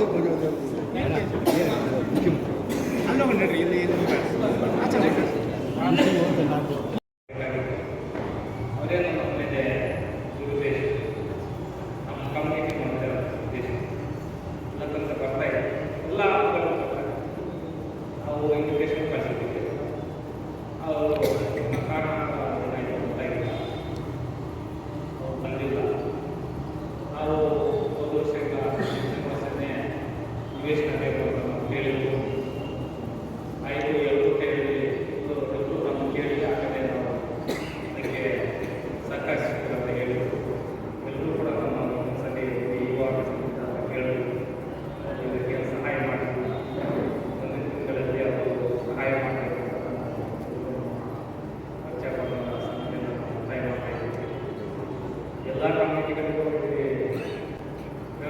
முக்கியம்?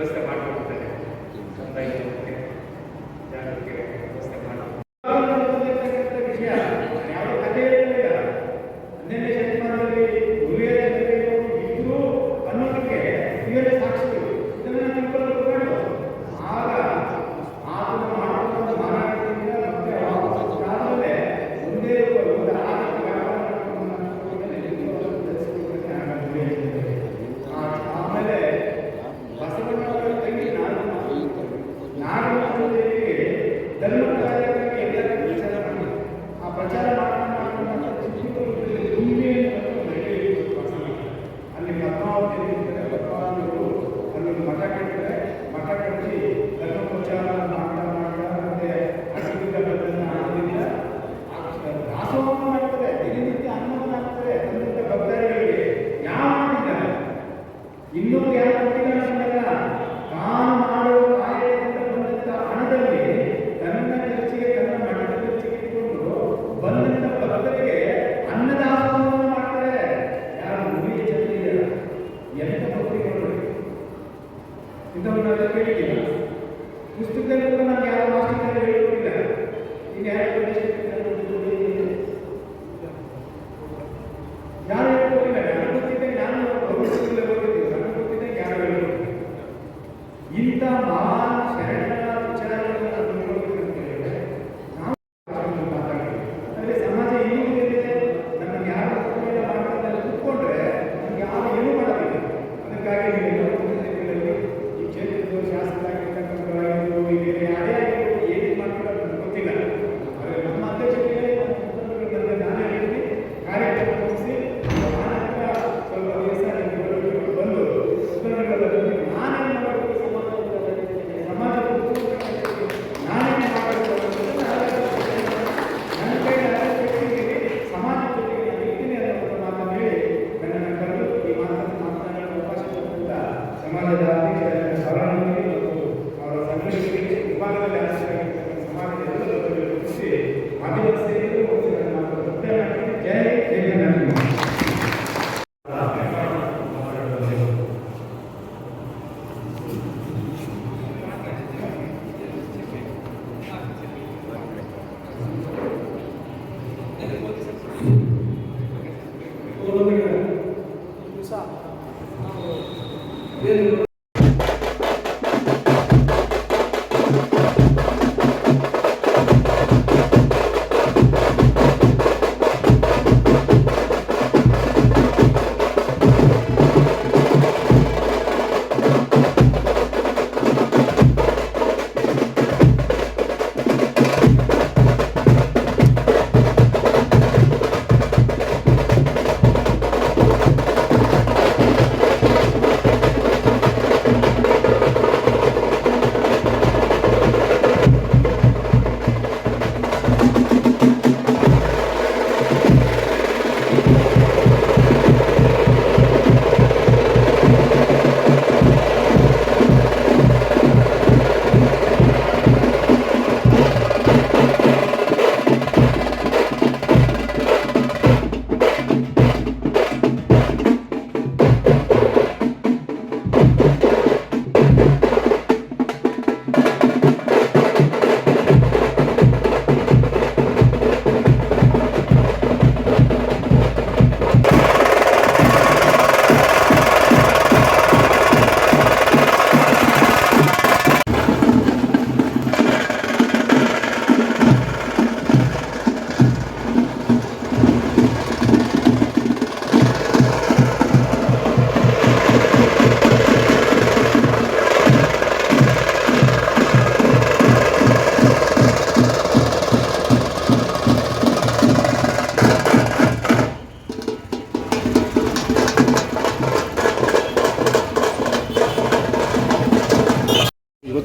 nuestra людини.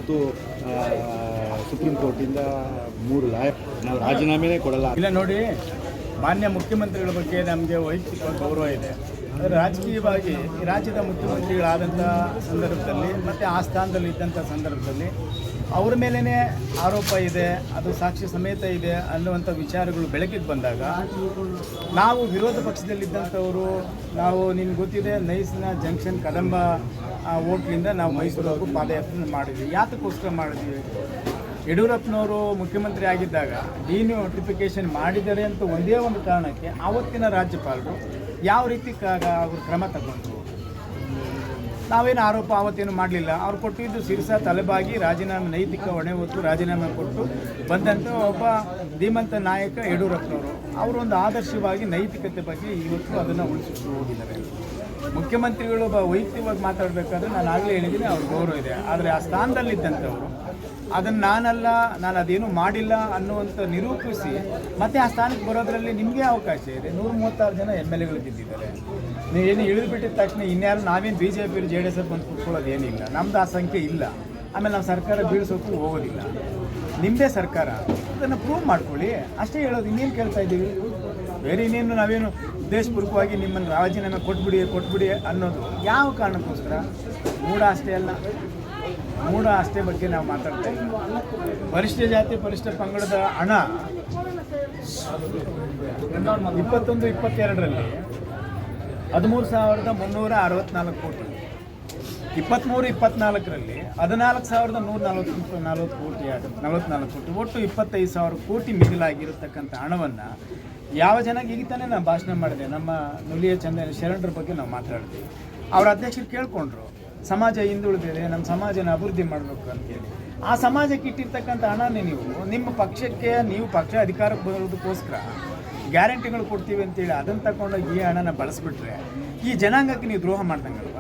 ಇವತ್ತು supreme ಕೋರ್ಟಿಂದ ಮೂರು ಲಾಯ ನಾವು ರಾಜೀನಾಮೆನೇ ಕೊಡಲ್ಲ. ಇಲ್ಲ ನೋಡಿ, ಮಾನ್ಯ ಮುಖ್ಯಮಂತ್ರಿಗಳ ಬಗ್ಗೆ ನಮಗೆ ವೈಯಕ್ತಿಕ ಗೌರವ ಇದೆ. ಆದರೆ ರಾಜಕೀಯವಾಗಿ ರಾಜ್ಯದ ಮುಖ್ಯಮಂತ್ರಿಗಳಾದಂಥ ಸಂದರ್ಭದಲ್ಲಿ ಮತ್ತು ಆ ಸ್ಥಾನದಲ್ಲಿ ಇದ್ದಂಥ ಸಂದರ್ಭದಲ್ಲಿ ಅವ್ರ ಮೇಲೇ ಆರೋಪ ಇದೆ, ಅದು ಸಾಕ್ಷಿ ಸಮೇತ ಇದೆ ಅನ್ನುವಂಥ ವಿಚಾರಗಳು ಬೆಳಕಿಗೆ ಬಂದಾಗ, ನಾವು ವಿರೋಧ ಪಕ್ಷದಲ್ಲಿದ್ದಂಥವರು, ನಾವು ನಿಮ್ಗೆ ಗೊತ್ತಿದೆ ನೈಸ್ನ ಜಂಕ್ಷನ್ ಕದಂಬ ಓಟ್ಲಿಂದ ನಾವು ಮೈಸೂರವರೆಗೂ ಪಾದಯಾತ್ರೆ ಮಾಡಿದ್ವಿ. ಯಾತಕ್ಕೋಸ್ಕರ ಮಾಡಿದ್ವಿ? ಯಡಿಯೂರಪ್ಪನವರು ಮುಖ್ಯಮಂತ್ರಿ ಆಗಿದ್ದಾಗ ಡಿನೋಟಿಫಿಕೇಶನ್ ಮಾಡಿದ್ದಾರೆ ಅಂತ ಒಂದೇ ಒಂದು ಕಾರಣಕ್ಕೆ, ಆವತ್ತಿನ ರಾಜ್ಯಪಾಲರು ಯಾವ ರೀತಿ ಅವರು ಕ್ರಮ ತಗೊಂಡ್ರು? ನಾವೇನು ಆರೋಪ ಆವತ್ತೇನು ಮಾಡಲಿಲ್ಲ. ಅವ್ರು ಕೊಟ್ಟಿದ್ದು ಸಿರಸ, ತಲೆಬಾಗಿ, ರಾಜೀನಾಮೆ, ನೈತಿಕ ಹೊಣೆ ಹೊತ್ತು ರಾಜೀನಾಮೆ ಕೊಟ್ಟು ಬಂದಂಥ ಒಬ್ಬ ಧೀಮಂತ ನಾಯಕ ಯಡಿಯೂರಪ್ಪನವರು. ಅವರು ಒಂದು ಆದರ್ಶವಾಗಿ ನೈತಿಕತೆ ಬಗ್ಗೆ ಇವತ್ತು ಅದನ್ನು ಉಳಿಸಿಕೊಂಡು ಹೋಗಿದ್ದಾರೆ ಮುಖ್ಯಮಂತ್ರಿಗಳು ಒಬ್ಬ ವೈಯಕ್ತಿಕವಾಗಿ ಮಾತಾಡಬೇಕಾದ್ರೆ ನಾನು ಆಗಲೇ ಹೇಳಿದ್ದೀನಿ ಅವ್ರ ಗೌರವ ಇದೆ. ಆದರೆ ಆ ಸ್ಥಾನದಲ್ಲಿದ್ದಂಥವರು ಅದನ್ನು ನಾನಲ್ಲ, ನಾನು ಅದೇನು ಮಾಡಿಲ್ಲ ಅನ್ನುವಂಥ ನಿರೂಪಿಸಿ ಮತ್ತೆ ಆ ಸ್ಥಾನಕ್ಕೆ ಬರೋದ್ರಲ್ಲಿ ನಿಮಗೆ ಅವಕಾಶ ಇದೆ. ನೂರ ಮೂವತ್ತಾರು ಜನ ಎಂ ಎಲ್ ಎಗಳು ಗೆದ್ದಿದ್ದಾರೆ. ನೀವು ಏನು ತಕ್ಷಣ ಇನ್ಯಾರು ನಾವೇನು B J P J D S ಬಂದು ಕೂತ್ಕೊಳ್ಳೋದು ಏನಿಲ್ಲ. ನಮ್ದು ಆ ಸಂಖ್ಯೆ ಇಲ್ಲ. ಆಮೇಲೆ ನಾವು ಸರ್ಕಾರ ಬೀಳ್ಸೋಕ್ಕೂ ಹೋಗೋದಿಲ್ಲ. ನಿಮ್ಮದೇ ಸರ್ಕಾರ. ಅದನ್ನು ಪ್ರೂವ್ ಮಾಡ್ಕೊಳ್ಳಿ. ಅಷ್ಟೇ ಹೇಳೋದು, ಇನ್ನೇನು ಕೇಳ್ತಾ ಇದ್ದೀವಿ? ಬೇರೆ ಇನ್ನೇನು ನಾವೇನು ಉದ್ದೇಶಪೂರ್ವಕವಾಗಿ ನಿಮ್ಮನ್ನು ರಾಜೀನಾಮೆ ಕೊಟ್ಬಿಡಿ ಕೊಟ್ಬಿಡಿ ಅನ್ನೋದು ಯಾವ ಕಾರಣಕ್ಕೋಸ್ಕರ? ಮೂಡ ಅಷ್ಟೇ ಅಲ್ಲ. ಮೂಢ ಆಸ್ತಿ ಬಗ್ಗೆ ನಾವು ಮಾತಾಡ್ತಾ ಇದ್ದೀವಿ. ಪರಿಶಿಷ್ಟ ಜಾತಿ ಪರಿಷ್ಠ ಪಂಗಡದ ಹಣ ಇಪ್ಪತ್ತೊಂದು, ಇಪ್ಪತ್ತೆರಡರಲ್ಲಿ ಹದಿಮೂರು ಸಾವಿರದ ಮುನ್ನೂರ ಅರವತ್ನಾಲ್ಕು ಕೋಟಿ. ಇಪ್ಪತ್ತ್ಮೂರು ಇಪ್ಪತ್ನಾಲ್ಕರಲ್ಲಿ ಹದಿನಾಲ್ಕು ಸಾವಿರದ ನೂರ ನಲವತ್ತು ನಲವತ್ತು ಕೋಟಿ ಆಗುತ್ತೆ ನಲವತ್ನಾಲ್ಕು ಕೋಟಿ, ಒಟ್ಟು ಇಪ್ಪತ್ತೈದು ಸಾವಿರ ಕೋಟಿ ಮಿಗಿಲಾಗಿರತಕ್ಕಂಥ ಹಣವನ್ನು ಯಾವ ಜನಕ್ಕೆ ಈಗ ತಾನೇ ನಾನು ಭಾಷಣ ಮಾಡಿದೆ? ನಮ್ಮ ನುಲಿಯ ಚಂದ್ರ ಶರಣರ ಬಗ್ಗೆ ನಾವು ಮಾತಾಡಿದ್ವಿ ಅವರ ಅಧ್ಯಕ್ಷರು ಕೇಳ್ಕೊಂಡ್ರು. ಸಮಾಜ ಹಿಂದುಳಿದಿದೆ, ನಮ್ಮ ಸಮಾಜನ ಅಭಿವೃದ್ಧಿ ಮಾಡಬೇಕು ಅಂತೇಳಿ ಆ ಸಮಾಜಕ್ಕೆ ಇಟ್ಟಿರ್ತಕ್ಕಂಥ ಹಣನೇ ನೀವು. ನಿಮ್ಮ ಪಕ್ಷಕ್ಕೆ ನೀವು ಪಕ್ಷ ಅಧಿಕಾರಕ್ಕೆ ಬರೋದಕ್ಕೋಸ್ಕರ ಗ್ಯಾರಂಟಿಗಳು ಕೊಡ್ತೀವಿ ಅಂತೇಳಿ ಅದನ್ನು ತಗೊಂಡೋಗಿ ಈ ಹಣನ ಬಳಸ್ಬಿಟ್ರೆ ಈ ಜನಾಂಗಕ್ಕೆ ನೀವು ದ್ರೋಹ ಮಾಡ್ದಂಗಲ್ವ?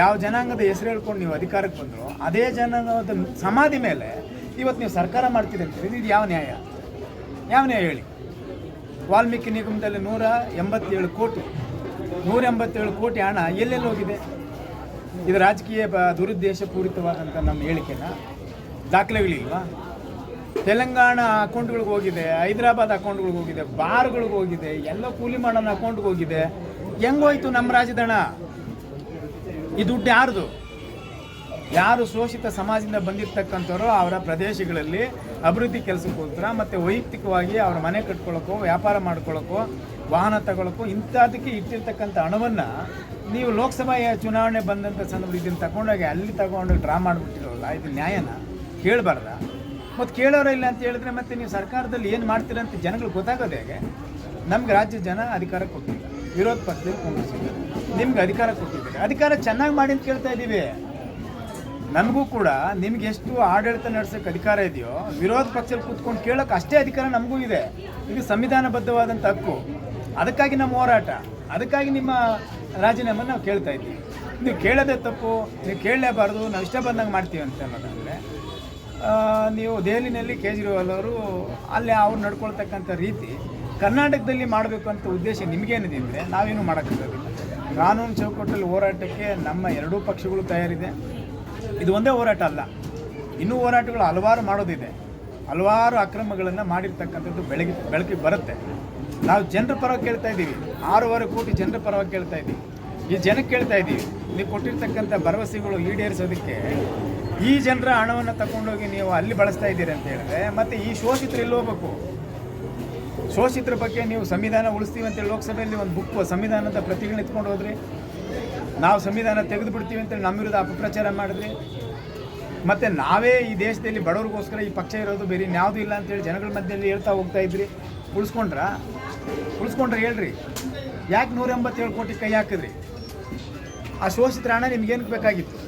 ಯಾವ ಜನಾಂಗದ ಹೆಸರು ಹೇಳ್ಕೊಂಡು ನೀವು ಅಧಿಕಾರಕ್ಕೆ ಬಂದರು, ಅದೇ ಜನಾಂಗದ ಸಮಾಧಿ ಮೇಲೆ ಇವತ್ತು ನೀವು ಸರ್ಕಾರ ಮಾಡ್ತೀರಿ ಅಂತೇಳಿ ಇದು ಯಾವ ನ್ಯಾಯ? ಯಾವ ನ್ಯಾಯ ಹೇಳಿ? ವಾಲ್ಮೀಕಿ ನಿಗಮದಲ್ಲಿ ನೂರ ಎಂಬತ್ತೇಳು ಕೋಟಿ, ನೂರ ಎಂಬತ್ತೇಳು ಕೋಟಿ ಹಣ ಎಲ್ಲೆಲ್ಲಿ ಹೋಗಿದೆ? ಇದು ರಾಜಕೀಯ ದುರುದ್ದೇಶ ಪೂರಿತವಾದಂಥ ನಮ್ಮ ಹೇಳಿಕೆನ ದಾಖಲೆಗಳಿಲ್ವಾ? ತೆಲಂಗಾಣ ಅಕೌಂಟ್ಗಳಿಗೆ ಹೋಗಿದೆ, ಹೈದರಾಬಾದ್ ಅಕೌಂಟ್ಗಳಿಗೆ ಹೋಗಿದೆ, ಬಾರ್ಗಳಿಗೆ ಹೋಗಿದೆ, ಎಲ್ಲ ಕೂಲಿ ಮಾಡೋಣ ಅಕೌಂಟ್ಗೆ ಹೋಗಿದೆ. ಹೆಂಗೋಯ್ತು ನಮ್ಮ ರಾಜಧಾನ? ಈ ದುಡ್ಡು ಯಾರ್ದು? ಯಾರು ಶೋಷಿತ ಸಮಾಜದಿಂದ ಬಂದಿರ್ತಕ್ಕಂಥವ್ರು ಅವರ ಪ್ರದೇಶಗಳಲ್ಲಿ ಅಭಿವೃದ್ಧಿ ಕೆಲಸಕ್ಕೋಸ್ಕರ ಮತ್ತು ವೈಯಕ್ತಿಕವಾಗಿ ಅವರ ಮನೆ ಕಟ್ಕೊಳ್ಳೋಕ್ಕೋ ವ್ಯಾಪಾರ ಮಾಡ್ಕೊಳ್ಳೋಕ್ಕೋ ವಾಹನ ತಗೊಳ್ಳೋಕ್ಕೋ ಇಂಥದಕ್ಕೆ ಇಟ್ಟಿರ್ತಕ್ಕಂಥ ಹಣವನ್ನು ನೀವು ಲೋಕಸಭಾ ಚುನಾವಣೆ ಬಂದಂಥ ಸಂದರ್ಭ ಇದನ್ನು ತಗೊಂಡೋಗಿ ಅಲ್ಲಿ ತಗೊಂಡು ಡ್ರಾ ಮಾಡಿಬಿಟ್ಟಿರೋಲ್ಲ, ಇದು ನ್ಯಾಯನ? ಕೇಳಬಾರ್ದ? ಮತ್ತು ಕೇಳೋರ ಇಲ್ಲ ಅಂತ ಹೇಳಿದ್ರೆ ಮತ್ತೆ ನೀವು ಸರ್ಕಾರದಲ್ಲಿ ಏನು ಮಾಡ್ತೀರ ಅಂತ ಜನಗಳು ಗೊತ್ತಾಗೋದು ಹೇಗೆ? ನಮ್ಗೆ ರಾಜ್ಯ ಜನ ಅಧಿಕಾರ ಕೊಟ್ಟಿಲ್ಲ ವಿರೋಧ ಪಕ್ಷದಲ್ಲಿ ಕಾಂಗ್ರೆಸ್ ನಿಮ್ಗೆ ಅಧಿಕಾರ ಕೊಟ್ಟಿದ್ದಾರೆ. ಅಧಿಕಾರ ಚೆನ್ನಾಗಿ ಮಾಡಿ ಅಂತ ಕೇಳ್ತಾ ಇದ್ದೀವಿ ನಮಗೂ ಕೂಡ ನಿಮ್ಗೆ ಎಷ್ಟು ಆಡಳಿತ ನಡೆಸೋಕೆ ಅಧಿಕಾರ ಇದೆಯೋ, ವಿರೋಧ ಪಕ್ಷದಲ್ಲಿ ಕೂತ್ಕೊಂಡು ಕೇಳೋಕೆ ಅಷ್ಟೇ ಅಧಿಕಾರ ನಮಗೂ ಇದೆ. ಇದು ಸಂವಿಧಾನಬದ್ಧವಾದಂಥ ಹಕ್ಕು. ಅದಕ್ಕಾಗಿ ನಮ್ಮ ಹೋರಾಟ, ಅದಕ್ಕಾಗಿ ನಿಮ್ಮ ರಾಜೀನಾಮೆ ನಾವು ಕೇಳ್ತಾ ಇದ್ದೀವಿ. ನೀವು ಕೇಳೋದೇ ತಪ್ಪು, ನೀವು ಕೇಳಲೇಬಾರ್ದು, ನಾವು ಇಷ್ಟ ಬಂದಂಗೆ ಮಾಡ್ತೀವಿ ಅಂತ ಅನ್ನೋದಾದರೆ ನೀವು ದೆಹಲಿನಲ್ಲಿ ಕೇಜ್ರಿವಾಲ್ ಅವರು, ಅಲ್ಲಿ ಅವ್ರು ನಡ್ಕೊಳ್ತಕ್ಕಂಥ ರೀತಿ ಕರ್ನಾಟಕದಲ್ಲಿ ಮಾಡಬೇಕು ಅಂತ ಉದ್ದೇಶ ನಿಮಗೇನಿದೆ ಅಂದರೆ ನಾವೇನು ಮಾಡೋಕ್ಕಾಗಲ್ಲ ಕಾನೂನು ಚೌಕಟ್ಟಲ್ಲಿ ಹೋರಾಟಕ್ಕೆ ನಮ್ಮ ಎರಡೂ ಪಕ್ಷಗಳು ತಯಾರಿದೆ. ಇದು ಒಂದೇ ಹೋರಾಟ ಅಲ್ಲ. ಇನ್ನೂ ಹೋರಾಟಗಳು ಹಲವಾರು ಮಾಡೋದಿದೆ. ಹಲವಾರು ಅಕ್ರಮಗಳನ್ನು ಮಾಡಿರ್ತಕ್ಕಂಥದ್ದು ಬೆಳಗ್ಗೆ ಬೆಳಕಿಗೆ ಬರುತ್ತೆ. ನಾವು ಜನರ ಪರವಾಗಿ ಕೇಳ್ತಾ ಇದ್ದೀವಿ. ಆರೂವರೆ ಕೋಟಿ ಜನರ ಪರವಾಗಿ ಕೇಳ್ತಾ ಇದ್ದೀವಿ. ಈ ಜನಕ್ಕೆ ಕೇಳ್ತಾ ಇದ್ದೀವಿ. ನೀವು ಕೊಟ್ಟಿರ್ತಕ್ಕಂಥ ಭರವಸೆಗಳು ಈಡೇರಿಸೋದಕ್ಕೆ ಈ ಜನರ ಹಣವನ್ನು ತಗೊಂಡೋಗಿ ನೀವು ಅಲ್ಲಿ ಬಳಸ್ತಾ ಇದ್ದೀರಿ ಅಂತ ಹೇಳಿದ್ರೆ, ಮತ್ತೆ ಈ ಶೋಷಿತರು ಎಲ್ಲಿ ಹೋಗ್ಬೇಕು? ಶೋಷಿತರ ಬಗ್ಗೆ ನೀವು ಸಂವಿಧಾನ ಉಳಿಸ್ತೀವಿ ಅಂತೇಳಿ ಲೋಕಸಭೆಯಲ್ಲಿ ಒಂದು ಬುಕ್, ಸಂವಿಧಾನದ ಪ್ರತಿಗಳನ್ನ ಎತ್ಕೊಂಡು ಹೋದ್ರಿ ನಾವು ಸಂವಿಧಾನ ತೆಗೆದು ಬಿಡ್ತೀವಿ ಅಂತೇಳಿ ನಮ್ಮ ವಿರುದ್ಧ ಅಪಪ್ರಚಾರ ಮಾಡಿದ್ರಿ, ಮತ್ತು ನಾವೇ ಈ ದೇಶದಲ್ಲಿ ಬಡವ್ರಿಗೋಸ್ಕರ ಈ ಪಕ್ಷ ಇರೋದು ಬೇರೆ ಯಾವುದೂ ಇಲ್ಲ ಅಂತೇಳಿ ಜನಗಳ ಮಧ್ಯದಲ್ಲಿ ಹೇಳ್ತಾ ಹೋಗ್ತಾ ಇದ್ರಿ ಉಳಿಸ್ಕೊಂಡ್ರ? ಉಳಿಸ್ಕೊಂಡ್ರೆ ಹೇಳ್ರಿ. ಯಾಕೆ ನೂರ ಎಂಬತ್ತೇಳು ಕೋಟಿ ಕೈ ಹಾಕಿದ್ರಿ? ಆ ಶೋಷಿತ್ರ ಹಣ ನಿಮ್ಗೇನು ಬೇಕಾಗಿತ್ತು?